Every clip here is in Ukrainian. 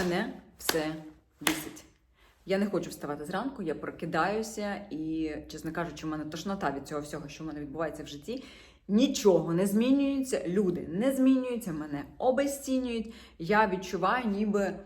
мене все бісить. Я не хочу вставати зранку, я прокидаюся, і, чесно кажучи, у мене тошнота від цього всього, що в мене відбувається в житті. Нічого не змінюється, люди не змінюються, мене обезцінюють. Я відчуваю, ніби,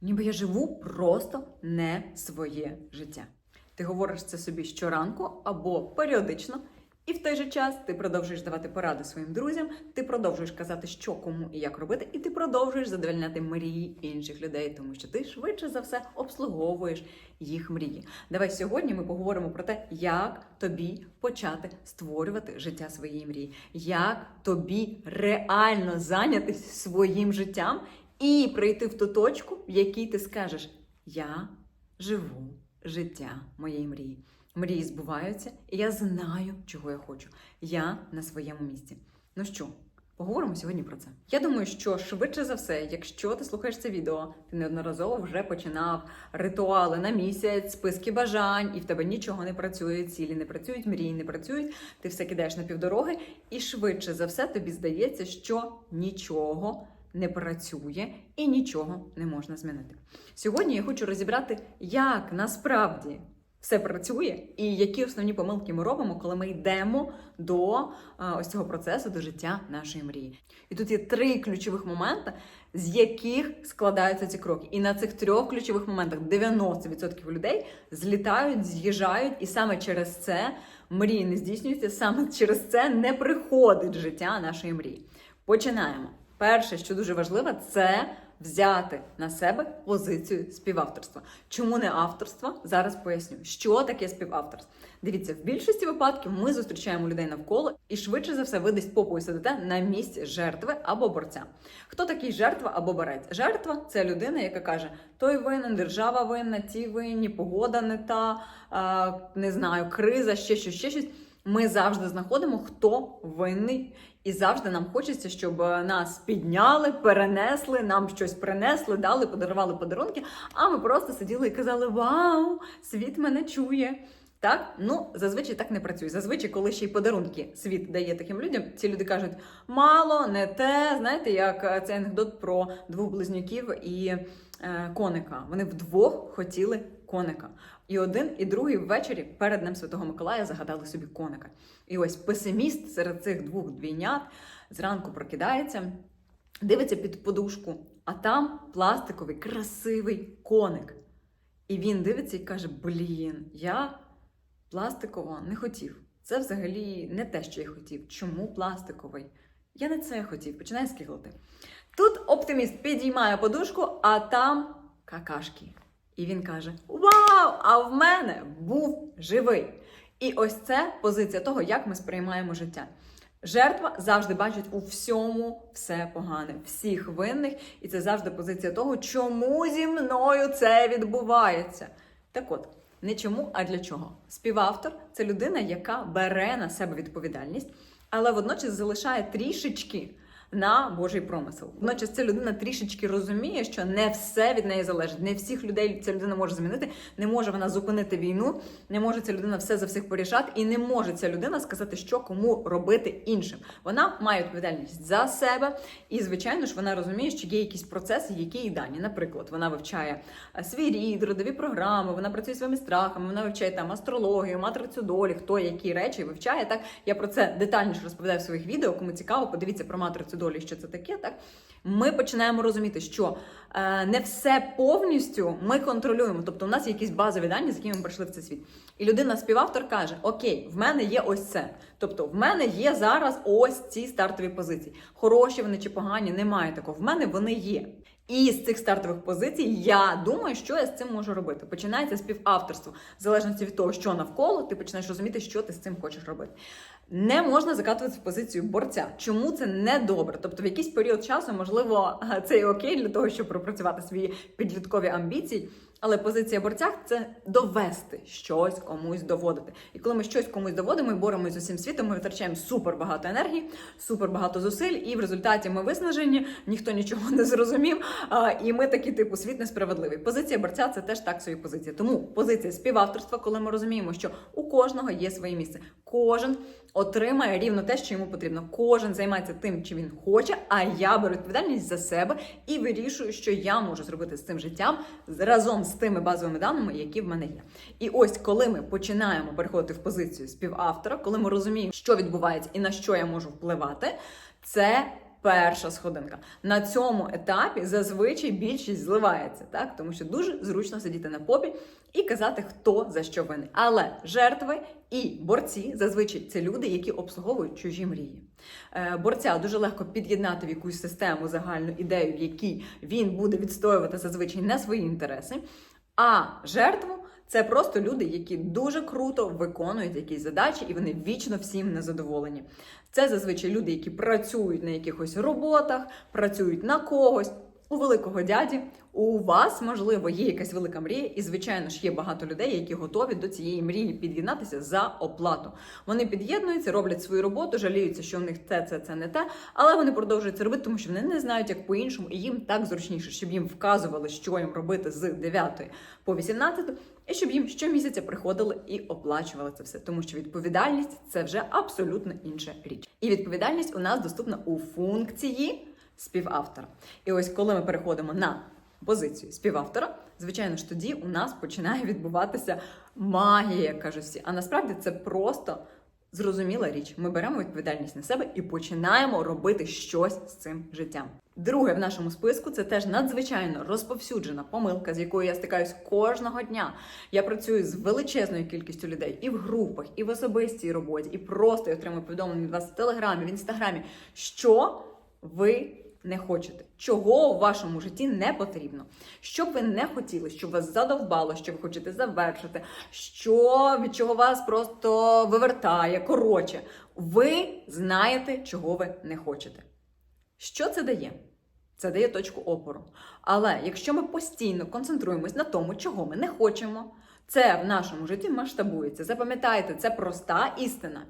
ніби я живу просто не своє життя. Ти говориш це собі щоранку або періодично, і в той же час ти продовжуєш давати поради своїм друзям, ти продовжуєш казати, що кому і як робити, і ти продовжуєш задовольняти мрії інших людей, тому що ти швидше за все обслуговуєш їх мрії. Давай сьогодні ми поговоримо про те, як тобі почати створювати життя своєї мрії, як тобі реально зайнятися своїм життям і прийти в ту точку, в якій ти скажеш: Я живу життя моєї мрії. Мрії збуваються, і я знаю, чого я хочу. Я на своєму місці. Ну що, поговоримо сьогодні про це. Я думаю, що швидше за все, якщо ти слухаєш це відео, ти неодноразово вже починав ритуали на місяць, списки бажань, і в тебе нічого не працює, цілі не працюють, мрії не працюють. Ти все кидаєш на півдороги, і швидше за все тобі здається, що нічого не працює і нічого не можна змінити. Сьогодні я хочу розібрати, як насправді все працює, і які основні помилки ми робимо, коли ми йдемо до а, ось цього процесу, до життя нашої мрії. І тут є три ключових моменти, з яких складаються ці кроки. І на цих трьох ключових моментах 90% людей злітають, з'їжджають, і саме через це мрії не здійснюються, саме через це не приходить життя нашої мрії. Починаємо. Перше, що дуже важливо, це взяти на себе позицію співавторства. Чому не авторства? Зараз поясню, що таке співавторство. Дивіться, в більшості випадків ми зустрічаємо людей навколо, і швидше за все ви десь попою сидите на місці жертви або борця. Хто такий жертва або борець? Жертва це людина, яка каже: той винен, держава винна, ті винні, погода не та, не знаю, криза, ще щось, ще щось. Ми завжди знаходимо, хто винний, і завжди нам хочеться, щоб нас підняли, перенесли, нам щось принесли, дали, подарували подарунки. А ми просто сиділи і казали: Вау, світ мене чує. Так, ну зазвичай так не працює. Зазвичай, коли ще й подарунки світ дає таким людям, ці люди кажуть, мало, не те. Знаєте, як цей анекдот про двох близнюків і е, коника. Вони вдвох хотіли коника. І один, і другий ввечері перед Днем Святого Миколая загадали собі коника. І ось песиміст серед цих двох двійнят зранку прокидається, дивиться під подушку, а там пластиковий красивий коник. І він дивиться і каже: Блін, я пластикового не хотів. Це взагалі не те, що я хотів. Чому пластиковий? Я не це хотів, починає скиглити. Тут оптиміст підіймає подушку, а там какашки. І він каже: Вау! А в мене був живий. І ось це позиція того, як ми сприймаємо життя. Жертва завжди бачить у всьому все погане, всіх винних, і це завжди позиція того, чому зі мною це відбувається. Так от, не чому, а для чого. Співавтор це людина, яка бере на себе відповідальність, але водночас залишає трішечки на Божий промисел. Водночас ця людина трішечки розуміє, що не все від неї залежить. Не всіх людей ця людина може змінити, не може вона зупинити війну, не може ця людина все за всіх порішати, і не може ця людина сказати, що кому робити іншим. Вона має відповідальність за себе, і звичайно ж вона розуміє, що є якісь процеси, які їй дані. Наприклад, вона вивчає е, свій рід, родові програми, вона працює своїми страхами, вона вивчає там астрологію, матрицю долі, хто які речі вивчає. Так я про це детальніше розповідаю в своїх відео. Кому цікаво, подивіться про матрицю що це таке. Так ми починаємо розуміти, що е, не все повністю ми контролюємо. Тобто, у нас є якісь базові дані, з якими ми прийшли в цей світ. І людина, співавтор, каже: Окей, в мене є ось це. Тобто, в мене є зараз ось ці стартові позиції. Хороші вони чи погані, немає такого. В мене вони є. І з цих стартових позицій я думаю, що я з цим можу робити. Починається співавторство. В залежності від того, що навколо, ти починаєш розуміти, що ти з цим хочеш робити. Не можна закатуватися в позицію борця. Чому це не добре? Тобто, в якийсь період часу, можливо, це і окей для того, щоб пропрацювати свої підліткові амбіції. Але позиція борця це довести щось комусь доводити. І коли ми щось комусь доводимо і боремось з усім світом, ми витрачаємо супер багато енергії, супер багато зусиль, і в результаті ми виснажені, ніхто нічого не зрозумів. І ми такі, типу, світ несправедливий. Позиція борця це теж так собі позиція. Тому позиція співавторства, коли ми розуміємо, що у кожного є своє місце, кожен отримає рівно те, що йому потрібно. Кожен займається тим, чим він хоче, а я беру відповідальність за себе і вирішую, що я можу зробити з цим життям разом з тими базовими даними, які в мене є. І ось коли ми починаємо переходити в позицію співавтора, коли ми розуміємо, що відбувається і на що я можу впливати, це. Перша сходинка на цьому етапі зазвичай більшість зливається, так тому що дуже зручно сидіти на попі і казати, хто за що винен. Але жертви і борці зазвичай це люди, які обслуговують чужі мрії. Е, Борця дуже легко під'єднати в якусь систему загальну ідею, в якій він буде відстоювати зазвичай не свої інтереси. А жертву це просто люди, які дуже круто виконують якісь задачі, і вони вічно всім незадоволені. Це зазвичай люди, які працюють на якихось роботах, працюють на когось. У великого дяді у вас, можливо, є якась велика мрія, і, звичайно ж, є багато людей, які готові до цієї мрії під'єднатися за оплату. Вони під'єднуються, роблять свою роботу, жаліються, що в них це, це, це не те, але вони продовжують це робити, тому що вони не знають, як по-іншому, і їм так зручніше, щоб їм вказували, що їм робити з 9 по 18, і щоб їм щомісяця приходили і оплачували це все. Тому що відповідальність це вже абсолютно інша річ. І відповідальність у нас доступна у функції співавтора. І ось коли ми переходимо на позицію співавтора, звичайно ж тоді у нас починає відбуватися магія, як кажуть всі. А насправді це просто зрозуміла річ. Ми беремо відповідальність на себе і починаємо робити щось з цим життям. Друге в нашому списку це теж надзвичайно розповсюджена помилка, з якою я стикаюсь кожного дня. Я працюю з величезною кількістю людей і в групах, і в особистій роботі, і просто я отримую повідомлення від вас в телеграмі, в інстаграмі, що ви не хочете, чого у вашому житті не потрібно, що б ви не хотіли, що вас задовбало, що ви хочете завершити, що від чого вас просто вивертає. Коротше, ви знаєте, чого ви не хочете. Що це дає? Це дає точку опору. Але якщо ми постійно концентруємось на тому, чого ми не хочемо, це в нашому житті масштабується. Запам'ятайте, це проста істина.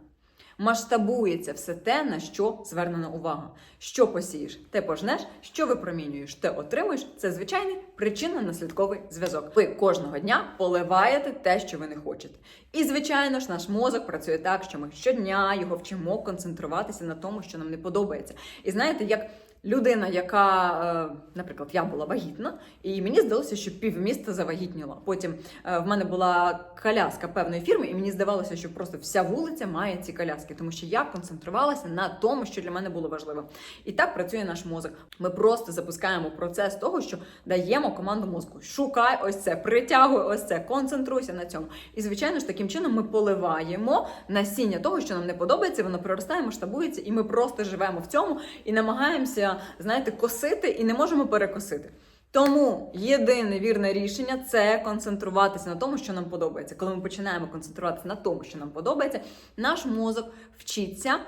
Масштабується все те, на що звернена увага. Що посієш, те пожнеш, що випромінюєш, те отримуєш. Це звичайний причинно-наслідковий зв'язок. Ви кожного дня поливаєте те, що ви не хочете. І, звичайно ж, наш мозок працює так, що ми щодня його вчимо концентруватися на тому, що нам не подобається. І знаєте, як людина, яка, е, наприклад, я була вагітна, і мені здалося, що півміста завагітніло. Потім е, в мене була коляска певної фірми, і мені здавалося, що просто вся вулиця має ці коляски, тому що я концентрувалася на тому, що для мене було важливо. І так працює наш мозок. Ми просто запускаємо процес того, що даємо команду мозку: шукай ось це, притягуй ось це, концентруйся на цьому. І звичайно ж, таким чином ми поливаємо насіння того, що нам не подобається, воно проростає, масштабується, і ми просто живемо в цьому і намагаємося, знаєте, косити і не можемо перекосити. Тому єдине вірне рішення це концентруватися на тому, що нам подобається. Коли ми починаємо концентруватися на тому, що нам подобається, наш мозок вчиться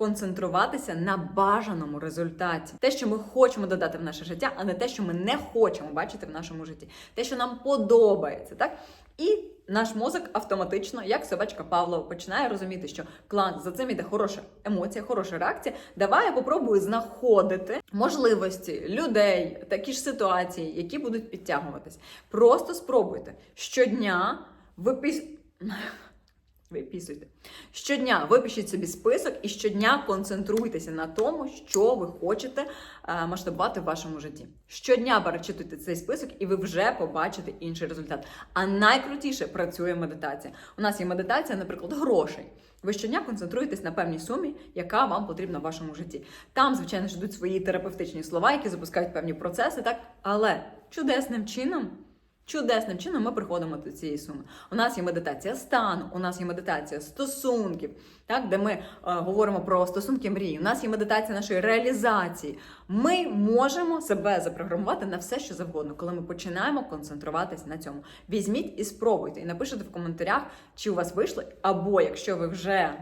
концентруватися на бажаному результаті. Те, що ми хочемо додати в наше життя, а не те, що ми не хочемо бачити в нашому житті. Те, що нам подобається, так? І наш мозок автоматично, як собачка Павлова, починає розуміти, що клан за цим іде хороша емоція, хороша реакція. Давай я попробую знаходити можливості людей, такі ж ситуації, які будуть підтягуватись. Просто спробуйте щодня випис... Виписуйте. Щодня випишіть собі список і щодня концентруйтеся на тому, що ви хочете е, масштабувати в вашому житті. Щодня перечитуйте цей список, і ви вже побачите інший результат. А найкрутіше працює медитація. У нас є медитація, наприклад, грошей. Ви щодня концентруєтесь на певній сумі, яка вам потрібна в вашому житті. Там, звичайно, ж йдуть свої терапевтичні слова, які запускають певні процеси, так але чудесним чином. Чудесним чином ми приходимо до цієї суми. У нас є медитація стану, у нас є медитація стосунків, так, де ми е, говоримо про стосунки мрії. У нас є медитація нашої реалізації. Ми можемо себе запрограмувати на все, що завгодно, коли ми починаємо концентруватись на цьому. Візьміть і спробуйте, і напишіть в коментарях, чи у вас вийшло, або якщо ви вже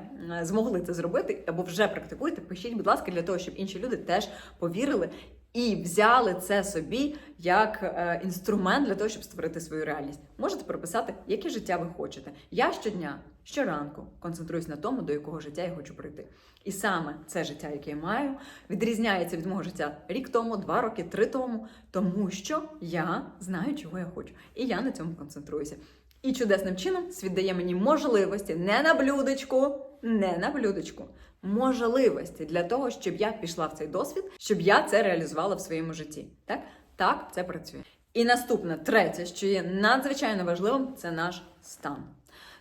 змогли це зробити, або вже практикуєте, пишіть, будь ласка, для того, щоб інші люди теж повірили і взяли це собі як е, інструмент для того, щоб створити свою реальність. Можете прописати, яке життя ви хочете. Я щодня, щоранку концентруюсь на тому, до якого життя я хочу прийти. І саме це життя, яке я маю, відрізняється від мого життя рік тому, два роки, три тому, тому що я знаю, чого я хочу, і я на цьому концентруюся. І чудесним чином світ дає мені можливості не на блюдечку, не на блюдечку. Можливості для того, щоб я пішла в цей досвід, щоб я це реалізувала в своєму житті. Так, так це працює. І наступне, третє, що є надзвичайно важливим, це наш стан.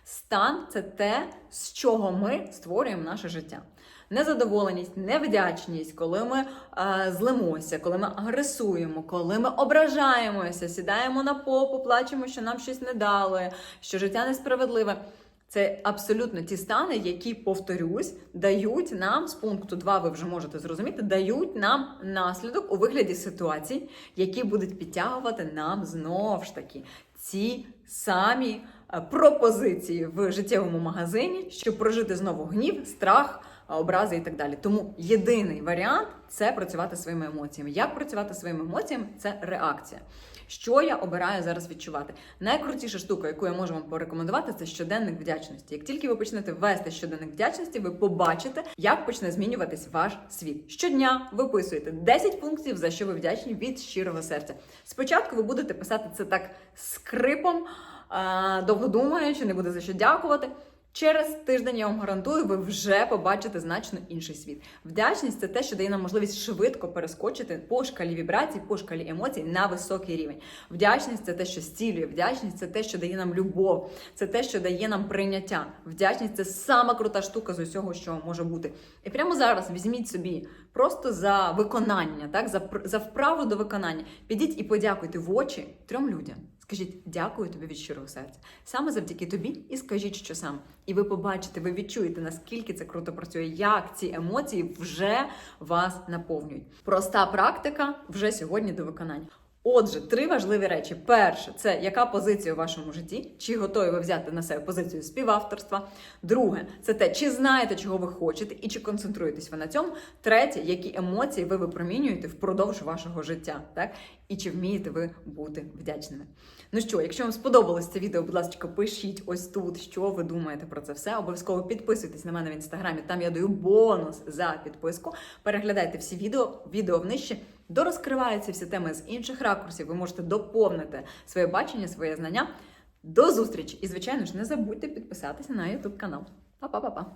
Стан це те, з чого ми створюємо наше життя. Незадоволеність, невдячність, коли ми е, злимося, коли ми агресуємо, коли ми ображаємося, сідаємо на попу, плачемо, що нам щось не дали, що життя несправедливе. Це абсолютно ті стани, які, повторюсь, дають нам з пункту 2, ви вже можете зрозуміти, дають нам наслідок у вигляді ситуацій, які будуть підтягувати нам знов ж таки ці самі е, пропозиції в життєвому магазині, щоб прожити знову гнів, страх, е, образи і так далі. Тому єдиний варіант це працювати своїми емоціями. Як працювати своїми емоціями? Це реакція. Що я обираю зараз відчувати? Найкрутіша штука, яку я можу вам порекомендувати, це щоденник вдячності. Як тільки ви почнете вести щоденник вдячності, ви побачите, як почне змінюватись ваш світ. Щодня виписуєте 10 пунктів, за що ви вдячні від щирого серця. Спочатку ви будете писати це так скрипом, довго думаючи, не буде за що дякувати. Через тиждень я вам гарантую, ви вже побачите значно інший світ. Вдячність це те, що дає нам можливість швидко перескочити по шкалі вібрацій, по шкалі емоцій на високий рівень. Вдячність це те, що зцілює. Вдячність це те, що дає нам любов, це те, що дає нам прийняття. Вдячність це сама крута штука з усього, що може бути. І прямо зараз візьміть собі просто за виконання, так за за вправу до виконання. Підіть і подякуйте в очі трьом людям. Скажіть дякую тобі від щирого серця. Саме завдяки тобі і скажіть, що сам. І ви побачите, ви відчуєте, наскільки це круто працює, як ці емоції вже вас наповнюють. Проста практика вже сьогодні до виконання. Отже, три важливі речі. Перше, це яка позиція у вашому житті, чи готові ви взяти на себе позицію співавторства. Друге, це те, чи знаєте, чого ви хочете, і чи концентруєтесь ви на цьому. Третє, які емоції ви випромінюєте впродовж вашого життя, так? І чи вмієте ви бути вдячними. Ну що, якщо вам сподобалось це відео, будь ласка, пишіть ось тут, що ви думаєте про це все. Обов'язково підписуйтесь на мене в інстаграмі. Там я даю бонус за підписку. Переглядайте всі відео, відео внижче. Дорозкриваються всі теми з інших ракурсів. Ви можете доповнити своє бачення, своє знання. До зустрічі! І, звичайно ж, не забудьте підписатися на YouTube канал. Па-па-па-па!